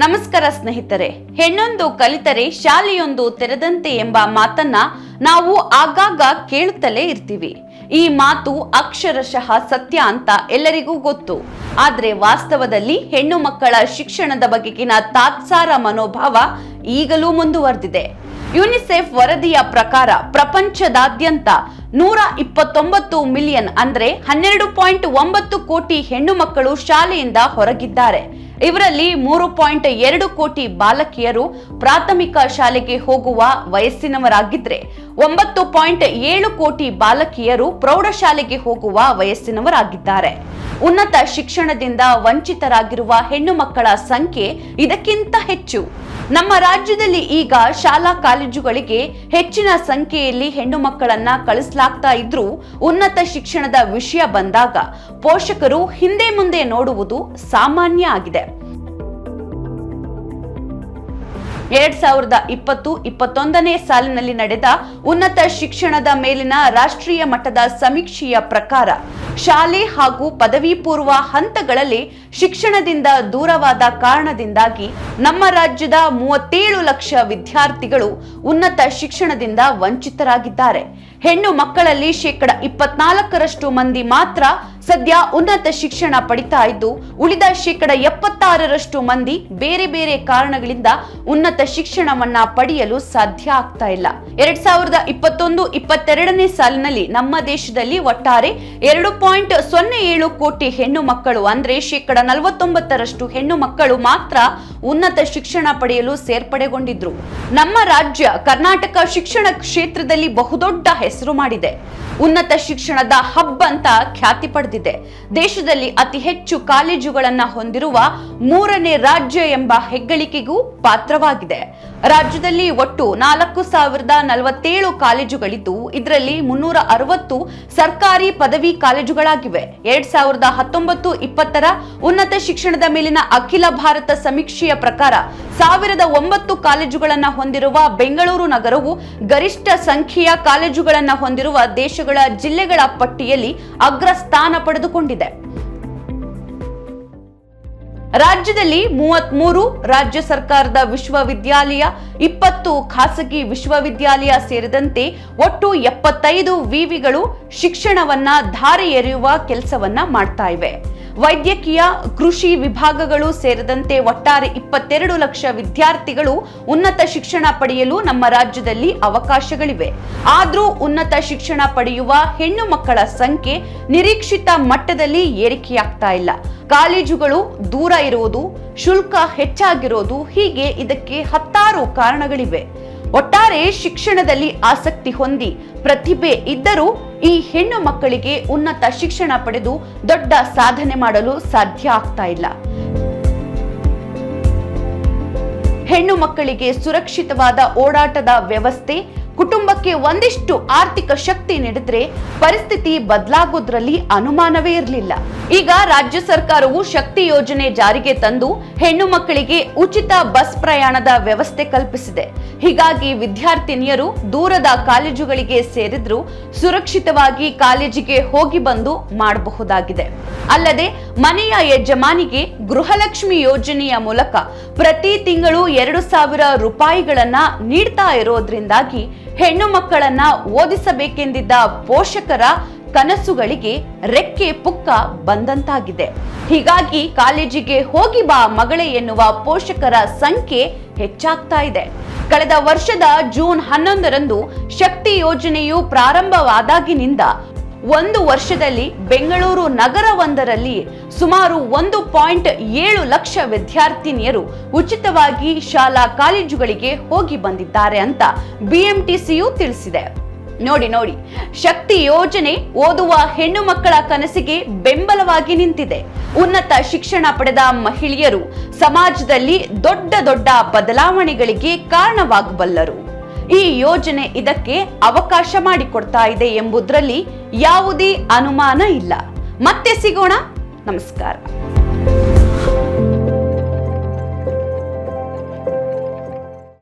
ನಮಸ್ಕಾರ ಸ್ನೇಹಿತರೆ, ಹೆಣ್ಣೊಂದು ಕಲಿತರೆ ಶಾಲೆಯೊಂದು ತೆರೆದಂತೆ ಎಂಬ ಮಾತನ್ನ ನಾವು ಆಗಾಗ ಕೇಳುತ್ತಲೇ ಇರ್ತೀವಿ. ಈ ಮಾತು ಅಕ್ಷರಶಃ ಸತ್ಯ ಅಂತ ಎಲ್ಲರಿಗೂ ಗೊತ್ತು. ಆದ್ರೆ ವಾಸ್ತವದಲ್ಲಿ ಹೆಣ್ಣು ಮಕ್ಕಳ ಶಿಕ್ಷಣದ ಬಗೆಗಿನ ತಾತ್ಸಾರ ಮನೋಭಾವ ಈಗಲೂ ಮುಂದುವರೆದಿದೆ. ಯುನಿಸೆಫ್ ವರದಿಯ ಪ್ರಕಾರ ಪ್ರಪಂಚದಾದ್ಯಂತ ನೂರ ಇಪ್ಪತ್ತೊಂಬತ್ತು ಮಿಲಿಯನ್ ಅಂದ್ರೆ ಹನ್ನೆರಡು ಪಾಯಿಂಟ್ ಒಂಬತ್ತು ಕೋಟಿ ಹೆಣ್ಣು ಮಕ್ಕಳು ಶಾಲೆಯಿಂದ ಹೊರಗಿದ್ದಾರೆ. ಇವರಲ್ಲಿ ಮೂರು ಪಾಯಿಂಟ್ ಎರಡು ಕೋಟಿ ಬಾಲಕಿಯರು ಪ್ರಾಥಮಿಕ ಶಾಲೆಗೆ ಹೋಗುವ ವಯಸ್ಸಿನವರಾಗಿದ್ರೆ, ಒಂಬತ್ತು ಪಾಯಿಂಟ್ ಏಳು ಕೋಟಿ ಬಾಲಕಿಯರು ಪ್ರೌಢಶಾಲೆಗೆ ಹೋಗುವ ವಯಸ್ಸಿನವರಾಗಿದ್ದಾರೆ. ಉನ್ನತ ಶಿಕ್ಷಣದಿಂದ ವಂಚಿತರಾಗಿರುವ ಹೆಣ್ಣು ಮಕ್ಕಳ ಸಂಖ್ಯೆ ಇದಕ್ಕಿಂತ ಹೆಚ್ಚು. ನಮ್ಮ ರಾಜ್ಯದಲ್ಲಿ ಈಗ ಶಾಲಾ ಕಾಲೇಜುಗಳಿಗೆ ಹೆಚ್ಚಿನ ಸಂಖ್ಯೆಯಲ್ಲಿ ಹೆಣ್ಣು ಮಕ್ಕಳನ್ನ ಕಳಿಸಲಾಗ್ತಾ ಇದ್ರೂ ಉನ್ನತ ಶಿಕ್ಷಣದ ವಿಷಯ ಬಂದಾಗ ಪೋಷಕರು ಹಿಂದೆ ಮುಂದೆ ನೋಡುವುದು ಸಾಮಾನ್ಯ ಆಗಿದೆ. ಎರಡ್ ಸಾವಿರದ ಇಪ್ಪತ್ತು, ಇಪ್ಪತ್ತೊಂದನೇ ಸಾಲಿನಲ್ಲಿ ನಡೆದ ಉನ್ನತ ಶಿಕ್ಷಣದ ಮೇಲಿನ ರಾಷ್ಟ್ರೀಯ ಮಟ್ಟದ ಸಮೀಕ್ಷೆಯ ಪ್ರಕಾರ ಶಾಲೆ ಹಾಗೂ ಪದವಿ ಪೂರ್ವ ಹಂತಗಳಲ್ಲಿ ಶಿಕ್ಷಣದಿಂದ ದೂರವಾದ ಕಾರಣದಿಂದಾಗಿ ನಮ್ಮ ರಾಜ್ಯದ ಮೂವತ್ತೇಳು ಲಕ್ಷ ವಿದ್ಯಾರ್ಥಿಗಳು ಉನ್ನತ ಶಿಕ್ಷಣದಿಂದ ವಂಚಿತರಾಗಿದ್ದಾರೆ. ಹೆಣ್ಣು ಮಕ್ಕಳಲ್ಲಿ ಶೇಕಡ ಇಪ್ಪತ್ನಾಲ್ಕರಷ್ಟು ಮಂದಿ ಮಾತ್ರ ಸದ್ಯ ಉನ್ನತ ಶಿಕ್ಷಣ ಪಡಿತಾ ಇದ್ದು, ಉಳಿದ ಶೇಕಡ ಎಪ್ಪತ್ತಾರರಷ್ಟು ಮಂದಿ ಬೇರೆ ಬೇರೆ ಕಾರಣಗಳಿಂದ ಉನ್ನತ ಶಿಕ್ಷಣವನ್ನ ಪಡೆಯಲು ಸಾಧ್ಯ ಆಗ್ತಾ ಇಲ್ಲ. ಎರಡ್ ಸಾವಿರದ ಇಪ್ಪತ್ತೊಂದು, ಇಪ್ಪತ್ತೆರಡನೇ ಸಾಲಿನಲ್ಲಿ ನಮ್ಮ ದೇಶದಲ್ಲಿ ಒಟ್ಟಾರೆ ಎರಡು ಪಾಯಿಂಟ್ ಸೊನ್ನೆ ಏಳು ಕೋಟಿ ಹೆಣ್ಣು ಮಕ್ಕಳು, ಅಂದ್ರೆ ಶೇಕಡ ನಲವತ್ತೊಂಬತ್ತರಷ್ಟು ಹೆಣ್ಣು ಮಕ್ಕಳು ಮಾತ್ರ ಉನ್ನತ ಶಿಕ್ಷಣ ಪಡೆಯಲು ಸೇರ್ಪಡೆಗೊಂಡಿದ್ರು. ನಮ್ಮ ರಾಜ್ಯ ಕರ್ನಾಟಕ ಶಿಕ್ಷಣ ಕ್ಷೇತ್ರದಲ್ಲಿ ಬಹುದೊಡ್ಡ ಹೆಸರು ಮಾಡಿದೆ. ಉನ್ನತ ಶಿಕ್ಷಣದ ಹಬ್ ಅಂತ ಖ್ಯಾತಿ ಪಡೆದಿದೆ. ದೇಶದಲ್ಲಿ ಅತಿ ಹೆಚ್ಚು ಕಾಲೇಜುಗಳನ್ನ ಹೊಂದಿರುವ ಮೂರನೇ ರಾಜ್ಯ ಎಂಬ ಹೆಗ್ಗಳಿಕೆಗೂ ಪಾತ್ರವಾಗಿದೆ. ರಾಜ್ಯದಲ್ಲಿ ಒಟ್ಟು ನಾಲ್ಕು ಸಾವಿರದ ನಲವತ್ತೇಳು ಕಾಲೇಜುಗಳಿದ್ದು, ಇದರಲ್ಲಿ ಮುನ್ನೂರ ಅರವತ್ತು ಸರ್ಕಾರಿ ಪದವಿ ಕಾಲೇಜುಗಳಾಗಿವೆ. ಎರಡ್ ಸಾವಿರದ ಹತ್ತೊಂಬತ್ತು ಇಪ್ಪತ್ತರ ಉನ್ನತ ಶಿಕ್ಷಣದ ಮೇಲಿನ ಅಖಿಲ ಭಾರತ ಸಮೀಕ್ಷೆಯ ಪ್ರಕಾರ ಸಾವಿರದ ಒಂಬತ್ತು ಕಾಲೇಜುಗಳನ್ನು ಹೊಂದಿರುವ ಬೆಂಗಳೂರು ನಗರವು ಗರಿಷ್ಠ ಸಂಖ್ಯೆಯ ಕಾಲೇಜುಗಳನ್ನು ಹೊಂದಿರುವ ದೇಶಗಳ ಜಿಲ್ಲೆಗಳ ಪಟ್ಟಿಯಲ್ಲಿ ಅಗ್ರ ಸ್ಥಾನ ಪಡೆದುಕೊಂಡಿದೆ. ರಾಜ್ಯದಲ್ಲಿ ಮೂವತ್ಮೂರು, ರಾಜ್ಯ ಸರ್ಕಾರದ ವಿಶ್ವವಿದ್ಯಾಲಯ ಇಪ್ಪತ್ತು, ಖಾಸಗಿ ವಿಶ್ವವಿದ್ಯಾಲಯ ಸೇರಿದಂತೆ ಒಟ್ಟು ಎಪ್ಪತ್ತೈದು ವಿವಿಗಳು ಶಿಕ್ಷಣವನ್ನ ಧಾರೆ ಎರೆಯುವ ಕೆಲಸವನ್ನ ಮಾಡ್ತಾ ಇವೆ. ವೈದ್ಯಕೀಯ, ಕೃಷಿ ವಿಭಾಗಗಳು ಸೇರಿದಂತೆ ಒಟ್ಟಾರೆ ಇಪ್ಪತ್ತೆರಡು ಲಕ್ಷ ವಿದ್ಯಾರ್ಥಿಗಳು ಉನ್ನತ ಶಿಕ್ಷಣ ಪಡೆಯಲು ನಮ್ಮ ರಾಜ್ಯದಲ್ಲಿ ಅವಕಾಶಗಳಿವೆ. ಆದರೂ ಉನ್ನತ ಶಿಕ್ಷಣ ಪಡೆಯುವ ಹೆಣ್ಣು ಮಕ್ಕಳ ಸಂಖ್ಯೆ ನಿರೀಕ್ಷಿತ ಮಟ್ಟದಲ್ಲಿ ಏರಿಕೆಯಾಗ್ತಾ ಇಲ್ಲ. ಕಾಲೇಜುಗಳು ದೂರ ಇರುವುದು, ಶುಲ್ಕ ಹೆಚ್ಚಾಗಿರೋದು ಹೀಗೆ ಇದಕ್ಕೆ ಹತ್ತಾರು ಕಾರಣಗಳಿವೆ. ಒಟ್ಟಾರೆ ಶಿಕ್ಷಣದಲ್ಲಿ ಆಸಕ್ತಿ ಹೊಂದಿ ಪ್ರತಿಭೆ ಇದ್ದರೂ ಈ ಹೆಣ್ಣು ಮಕ್ಕಳಿಗೆ ಉನ್ನತ ಶಿಕ್ಷಣ ಪಡೆದು ದೊಡ್ಡ ಸಾಧನೆ ಮಾಡಲು ಸಾಧ್ಯ ಆಗ್ತಾ ಇಲ್ಲ. ಹೆಣ್ಣು ಮಕ್ಕಳಿಗೆ ಸುರಕ್ಷಿತವಾದ ಓಡಾಟದ ವ್ಯವಸ್ಥೆ ಕುಟುಂಬಕ್ಕೆ ಒಂದಿಷ್ಟು ಆರ್ಥಿಕ ಶಕ್ತಿ ನೀಡಿದ್ರೆ ಪರಿಸ್ಥಿತಿ ಬದಲಾಗೋದ್ರಲ್ಲಿ ಅನುಮಾನವೇ ಇರಲಿಲ್ಲ. ಈಗ ರಾಜ್ಯ ಸರ್ಕಾರವು ಶಕ್ತಿ ಯೋಜನೆ ಜಾರಿಗೆ ತಂದು ಹೆಣ್ಣು ಮಕ್ಕಳಿಗೆ ಉಚಿತ ಬಸ್ ಪ್ರಯಾಣದ ವ್ಯವಸ್ಥೆ ಕಲ್ಪಿಸಿದೆ. ಹೀಗಾಗಿ ವಿದ್ಯಾರ್ಥಿನಿಯರು ದೂರದ ಕಾಲೇಜುಗಳಿಗೆ ಸೇರಿದ್ರು ಸುರಕ್ಷಿತವಾಗಿ ಕಾಲೇಜಿಗೆ ಹೋಗಿ ಬಂದು ಮಾಡಬಹುದಾಗಿದೆ. ಅಲ್ಲದೆ ಮನೆಯ ಯಜಮಾನಿಗೆ ಗೃಹಲಕ್ಷ್ಮಿ ಯೋಜನೆಯ ಮೂಲಕ ಪ್ರತಿ ತಿಂಗಳು ಎರಡು ಸಾವಿರ ರೂಪಾಯಿಗಳನ್ನ ನೀಡ್ತಾ ಇರೋದ್ರಿಂದಾಗಿ ಹೆಣ್ಣು ಮಕ್ಕಳನ್ನ ಓದಿಸಬೇಕೆಂದಿದ್ದ ಪೋಷಕರ ಕನಸುಗಳಿಗೆ ರೆಕ್ಕೆ ಪುಕ್ಕ ಬಂದಂತಾಗಿದೆ. ಹೀಗಾಗಿ ಕಾಲೇಜಿಗೆ ಹೋಗಿ ಬಾ ಮಗಳೇ ಎನ್ನುವ ಪೋಷಕರ ಸಂಖ್ಯೆ ಹೆಚ್ಚಾಗ್ತಾ ಇದೆ. ಕಳೆದ ವರ್ಷದ ಜೂನ್ ಹನ್ನೊಂದರಂದು ಶಕ್ತಿ ಯೋಜನೆಯು ಪ್ರಾರಂಭವಾದಾಗಿನಿಂದ ಒಂದು ವರ್ಷದಲ್ಲಿ ಬೆಂಗಳೂರು ನಗರವೊಂದರಲ್ಲಿ ಸುಮಾರು ಒಂದು ಪಾಯಿಂಟ್ ಏಳು ಲಕ್ಷ ವಿದ್ಯಾರ್ಥಿನಿಯರು ಉಚಿತವಾಗಿ ಶಾಲಾ ಕಾಲೇಜುಗಳಿಗೆ ಹೋಗಿ ಬಂದಿದ್ದಾರೆ ಅಂತ ಬಿಎಂಟಿಸಿಯು ತಿಳಿಸಿದೆ. ನೋಡಿ ನೋಡಿ, ಶಕ್ತಿ ಯೋಜನೆ ಓದುವ ಹೆಣ್ಣು ಮಕ್ಕಳ ಕನಸಿಗೆ ಬೆಂಬಲವಾಗಿ ನಿಂತಿದೆ. ಉನ್ನತ ಶಿಕ್ಷಣ ಪಡೆದ ಮಹಿಳೆಯರು ಸಮಾಜದಲ್ಲಿ ದೊಡ್ಡ ದೊಡ್ಡ ಬದಲಾವಣೆಗಳಿಗೆ ಕಾರಣವಾಗಬಲ್ಲರು. ಈ ಯೋಜನೆ ಇದಕ್ಕೆ ಅವಕಾಶ ಮಾಡಿಕೊಡ್ತಾ ಇದೆ ಎಂಬುದರಲ್ಲಿ ಯಾವುದೇ ಅನುಮಾನ ಇಲ್ಲ. ಮತ್ತೆ ಸಿಗೋಣ. ನಮಸ್ಕಾರ.